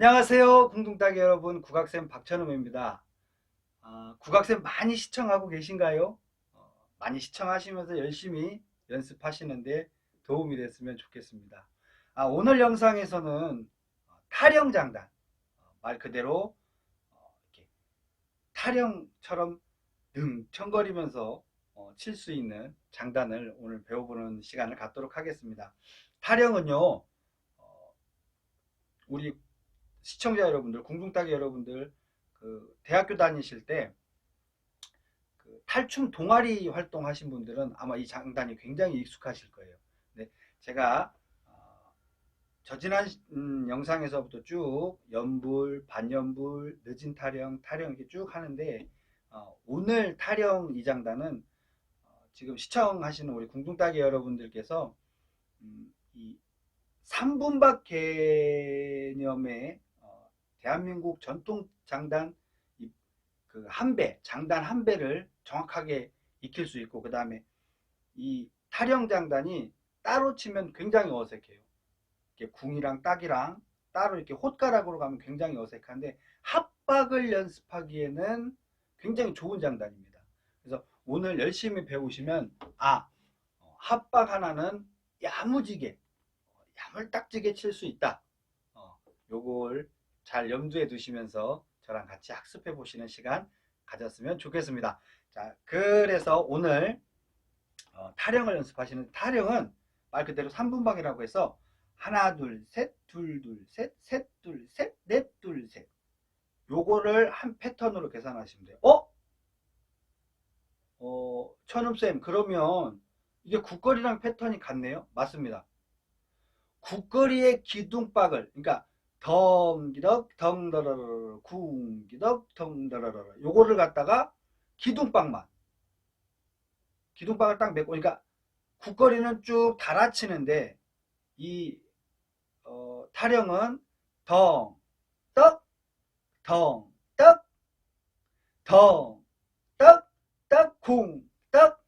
안녕하세요. 궁둥따기 여러분, 국악쌤 박천음입니다. 아, 국악쌤 많이 시청하고 계신가요? 어, 많이 시청하시면서 열심히 연습하시는데 도움이 됐으면 좋겠습니다. 아, 오늘 영상에서는 어, 타령장단, 어, 말 그대로 어, 이렇게 타령처럼 능청거리면서 어, 칠수 있는 장단을 오늘 배워보는 시간을 갖도록 하겠습니다. 타령은요, 어, 우리 시청자 여러분들, 궁둥따기 여러분들, 그 대학교 다니실 때, 그 탈춤 동아리 활동하신 분들은 아마 이 장단이 굉장히 익숙하실 거예요. 근데 제가 어, 저지난 음, 영상에서부터 쭉 연불, 반연불, 늦은 타령, 타령 이렇게 쭉 하는데 어, 오늘 타령 이 장단은 어, 지금 시청하시는 우리 궁둥따기 여러분들께서 음, 이 3분박 개념의 어, 대한민국 전통 장단 이- 그 한배 장단 한 배를 정확하게 익힐 수 있고 그 다음에 이 타령 장단이 따로 치면 굉장히 어색해요. 이렇게 궁이랑 딱이랑 따로 이렇게 홑가락으로 가면 굉장히 어색한데 합박을 연습하기에는 굉장히 좋은 장단입니다. 그래서 오늘 열심히 배우시면 아 어, 합박 하나는 야무지게 어, 야물딱지게 칠 수 있다. 어, 요걸 잘 염두에 두시면서 저랑 같이 학습해 보시는 시간 가졌으면 좋겠습니다. 자, 그래서 오늘 어, 타령을 연습하시는 타령은 말 그대로 3분방이라고 해서 하나 둘 셋 둘 둘 셋 셋 둘 셋 넷 둘 셋 요거를 한 패턴으로 계산하시면 돼요. 어? 어, 천음쌤 그러면 이게 국거리랑 패턴이 같네요. 맞습니다. 국거리의 기둥박을 그러니까 덩기덕 덩더러러 궁기덕 덩더러러 요거를 갖다가 기둥박만. 기둥박을 딱 메고 그러니까 국거리는 쭉 달아치는데 이 어, 타령은 덩, 떡, 덩, 떡, 덩, 떡, 떡, 궁, 떡,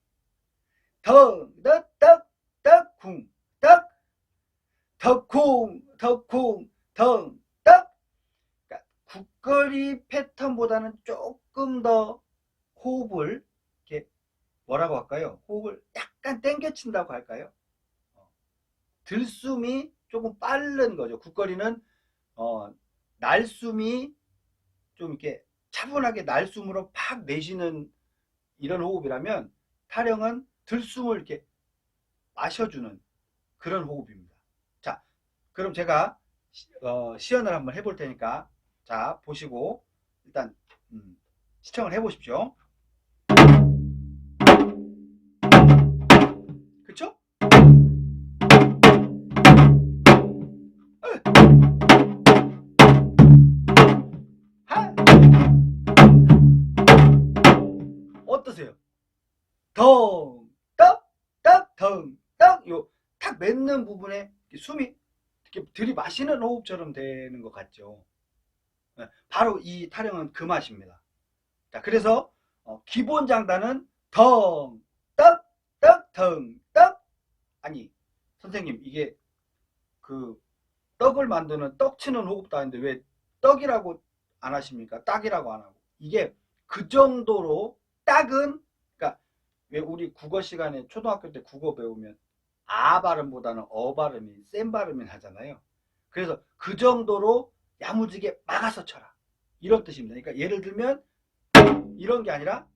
덩, 떡, 떡, 떡, 궁, 떡, 덕쿵, 덕쿵, 덩, 떡. 그러니까 국거리 패턴보다는 조금 더 호흡을 이렇게 뭐라고 할까요? 호흡을 약간 땡겨친다고 할까요? 어, 들숨이 조금 빠른 거죠. 국거리는 어, 날숨이 좀 이렇게 차분하게 날숨으로 팍 내쉬는 이런 호흡이라면 타령은 들숨을 이렇게 마셔주는 그런 호흡입니다. 자, 그럼 제가 시, 어, 시연을 한번 해볼 테니까 자 보시고 일단 음, 시청을 해보십시오. 그쵸? 하! 어떠세요? 덩, 떡, 떡, 덩, 떡, 요, 탁 맺는 부분에 숨이 들이마시는 호흡처럼 되는 것 같죠? 네, 바로 이 타령은 그 맛입니다. 자, 그래서, 어, 기본 장단은 덩, 떡, 떡, 덩, 떡. 아니, 선생님, 이게 그 떡을 만드는 떡 치는 호흡도 아닌데 왜 떡이라고 안 하십니까? 딱이라고 안 하고. 이게 그 정도로 딱은, 그러니까 왜 우리 국어 시간에 초등학교 때 국어 배우면 아 발음보다는 어 발음이 센 발음이 나잖아요. 그래서 그 정도로 야무지게 막아서 쳐라. 이런 뜻입니다. 그러니까 예를 들면 이런 게 아니라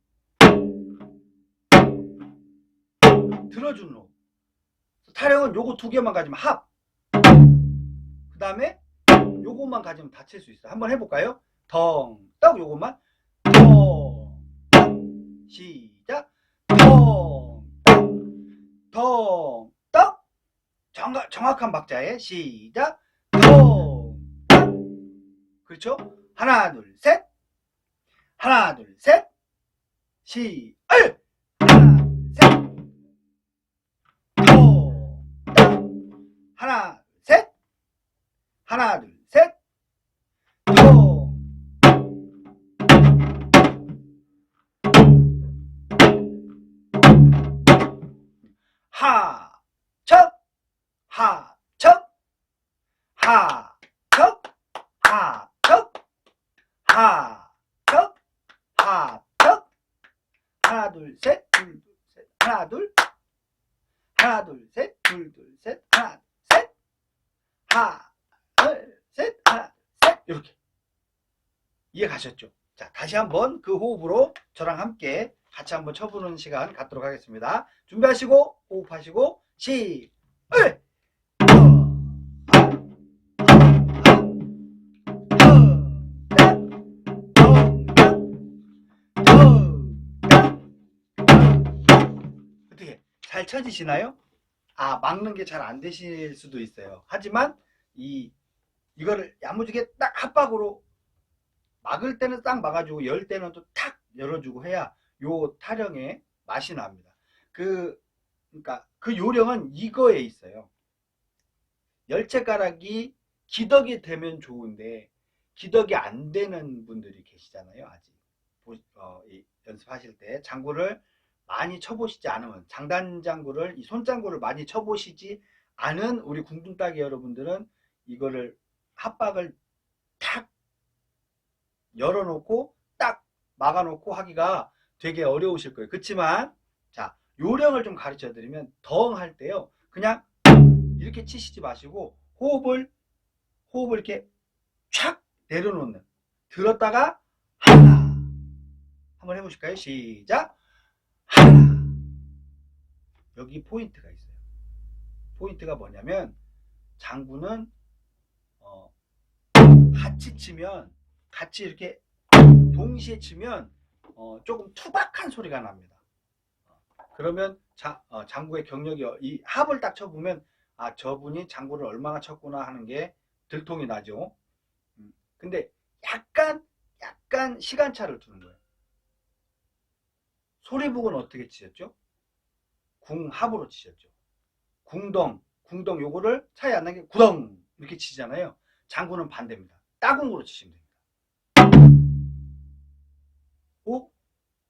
들어주는 호흡. 타령은 요거 두 개만 가지면 합. 그 다음에 요것만 가지면 다 칠 수 있어요. 한번 해볼까요? 덩, 떡 요것만. 덩, 떡. 시작. 덩, 떡. 덩, 떡. 정가, 정확한 박자에 시작. 덩, 떡. 그렇죠? 하나, 둘, 셋. 하나, 둘, 셋. 시, 얼. 하나, 둘, 셋. 덩, 떡. 하나, 둘, 셋. 하나, 둘, 둘 둘 셋 하나 셋 하나 둘 셋 하나 셋 이렇게 이해 가셨죠? 자 다시 한번 그 호흡으로 저랑 함께 같이 한번 쳐보는 시간 갖도록 하겠습니다. 준비하시고 호흡하시고 시 을! 어떻게 잘 쳐지시나요? 아 막는 게 잘 안 되실 수도 있어요. 하지만 이 이거를 야무지게 딱 합박으로 막을 때는 딱 막아주고 열 때는 또 탁 열어주고 해야 요 타령의 맛이 납니다. 그 그러니까 그 요령은 이거에 있어요. 열채가락이 기덕이 되면 좋은데 기덕이 안 되는 분들이 계시잖아요. 아직 보- 어, 이 연습하실 때 장구를 많이 쳐보시지 않으면 장단 장구를 이 손장구를 많이 쳐보시지 않은 우리 궁둥따기 여러분들은 이거를 합박을 탁 열어놓고 딱 막아놓고 하기가 되게 어려우실 거예요. 그렇지만 자 요령을 좀 가르쳐 드리면 덩 할 때요 그냥 이렇게 치시지 마시고 호흡을 호흡을 이렇게 촥 내려놓는 들었다가 하나 한번 해보실까요? 시작 여기 포인트가 있어요. 포인트가 뭐냐면 장구는 어, 같이 치면 같이 이렇게 동시에 치면 어, 조금 투박한 소리가 납니다. 어, 그러면 자, 어, 장구의 경력이 어- 이 합을 딱 쳐보면 아 저분이 장구를 얼마나 쳤구나 하는 게 들통이 나죠. 음, 근데 약간 약간 시간차를 두는 거예요. 소리북은 어떻게 치셨죠? 궁합으로 치셨죠. 궁덩, 궁덩 요거를 차이 안 나게 구덩 이렇게 치잖아요. 장구는 반대입니다. 따궁으로 치시면 됩니다. 오?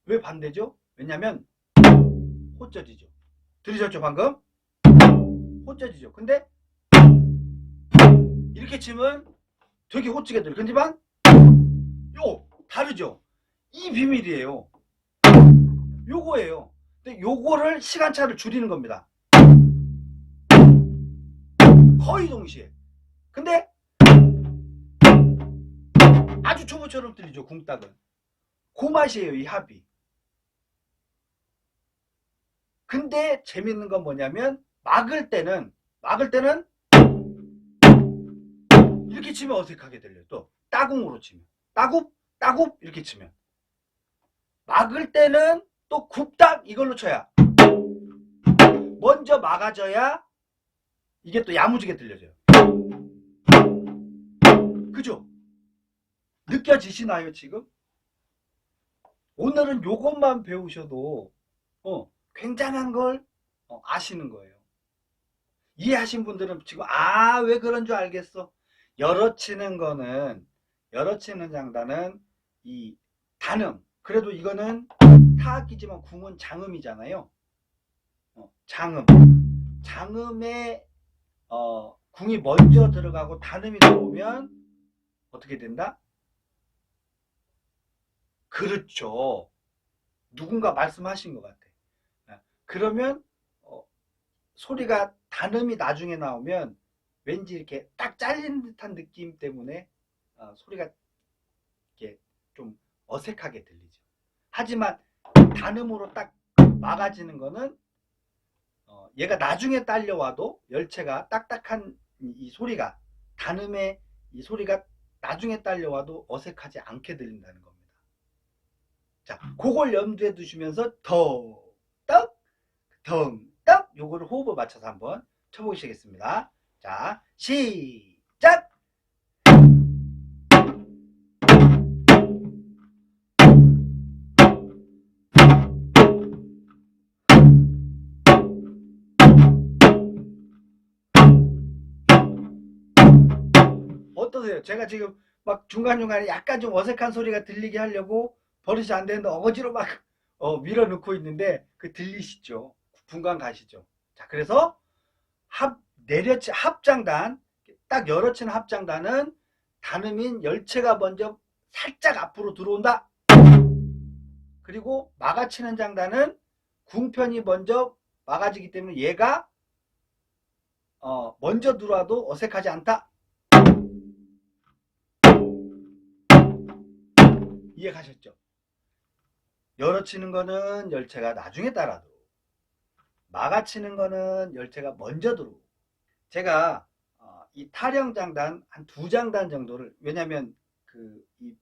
왜 반대죠? 왜냐면 호쩌지죠. 들으셨죠 방금? 호쩌지죠. 근데 이렇게 치면 되게 호찌게 들려. 근데만 요 다르죠. 이 비밀이에요. 요거예요. 근데 요거를 시간차를 줄이는 겁니다. 거의 동시에. 근데 아주 초보처럼 들리죠. 궁딱은. 그 맛이에요. 이 합이. 근데 재밌는 건 뭐냐면 막을 때는 막을 때는 이렇게 치면 어색하게 들려요. 또 따궁으로 치면 따굽 따굽 이렇게 치면 막을 때는 또 굽딱 이걸로 쳐야 먼저 막아줘야 이게 또 야무지게 들려져요. 그죠? 느껴지시나요 지금? 오늘은 요것만 배우셔도 어, 굉장한 걸 어, 아시는 거예요. 이해하신 분들은 지금 아 왜 그런 줄 알겠어. 열어 치는 거는 열어 치는 장단은 이 단음 그래도 이거는 타악기지만 궁은 장음이잖아요. 어, 장음 장음에 어, 궁이 먼저 들어가고 단음이 들어오면 어떻게 된다? 그렇죠. 누군가 말씀하신 것 같아. 아, 그러면 어, 소리가 단음이 나중에 나오면 왠지 이렇게 딱 잘리는 듯한 느낌 때문에 어, 소리가 이렇게 좀 어색하게 들리죠. 하지만 단음으로 딱 막아지는 거는 어, 얘가 나중에 딸려와도 열체가 딱딱한 이, 이 소리가 단음의 이 소리가 나중에 딸려와도 어색하지 않게 들린다는 겁니다. 자, 그걸 염두에 두시면서 더, 떡, 덩, 떡 요거를 호흡을 맞춰서 한번 쳐보시겠습니다. 자, 시 어떠세요? 제가 지금 막 중간중간에 약간 좀 어색한 소리가 들리게 하려고 버릇이 안 되는데 어거지로 막 어, 밀어넣고 있는데 그 들리시죠? 분간 가시죠? 자, 그래서 합 내려치 합장단 딱 열어치는 합장단은 단음인 열체가 먼저 살짝 앞으로 들어온다. 그리고 막아치는 장단은 궁편이 먼저 막아지기 때문에 얘가 어, 먼저 들어와도 어색하지 않다. 이해 가셨죠? 열어치는 거는 열체가 나중에 따라도 막아치는 거는 열체가 먼저 들어오고 제가 어, 이 타령 장단 한 두 장단 정도를 왜냐하면 그 이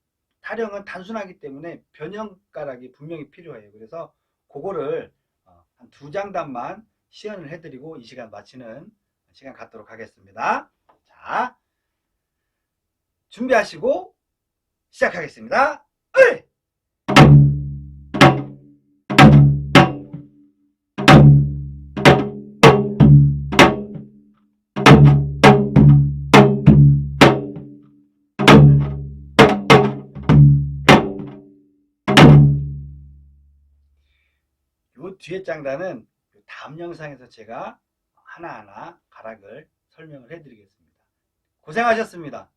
타령은 단순하기 때문에 변형가락이 분명히 필요해요. 그래서 그거를 어, 한두 장단만 시연을 해드리고 이 시간 마치는 시간 갖도록 하겠습니다. 자, 준비하시고 시작하겠습니다. 요 뒤에 장단은 다음 영상에서 제가 하나하나 가락을 설명을 해드리겠습니다. 고생하셨습니다.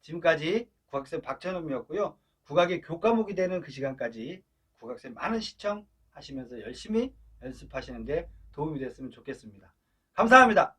지금까지 국악쌤 박찬홈이었고요. 국악의 교과목이 되는 그 시간까지 국악쌤 많은 시청하시면서 열심히 연습하시는데 도움이 됐으면 좋겠습니다. 감사합니다.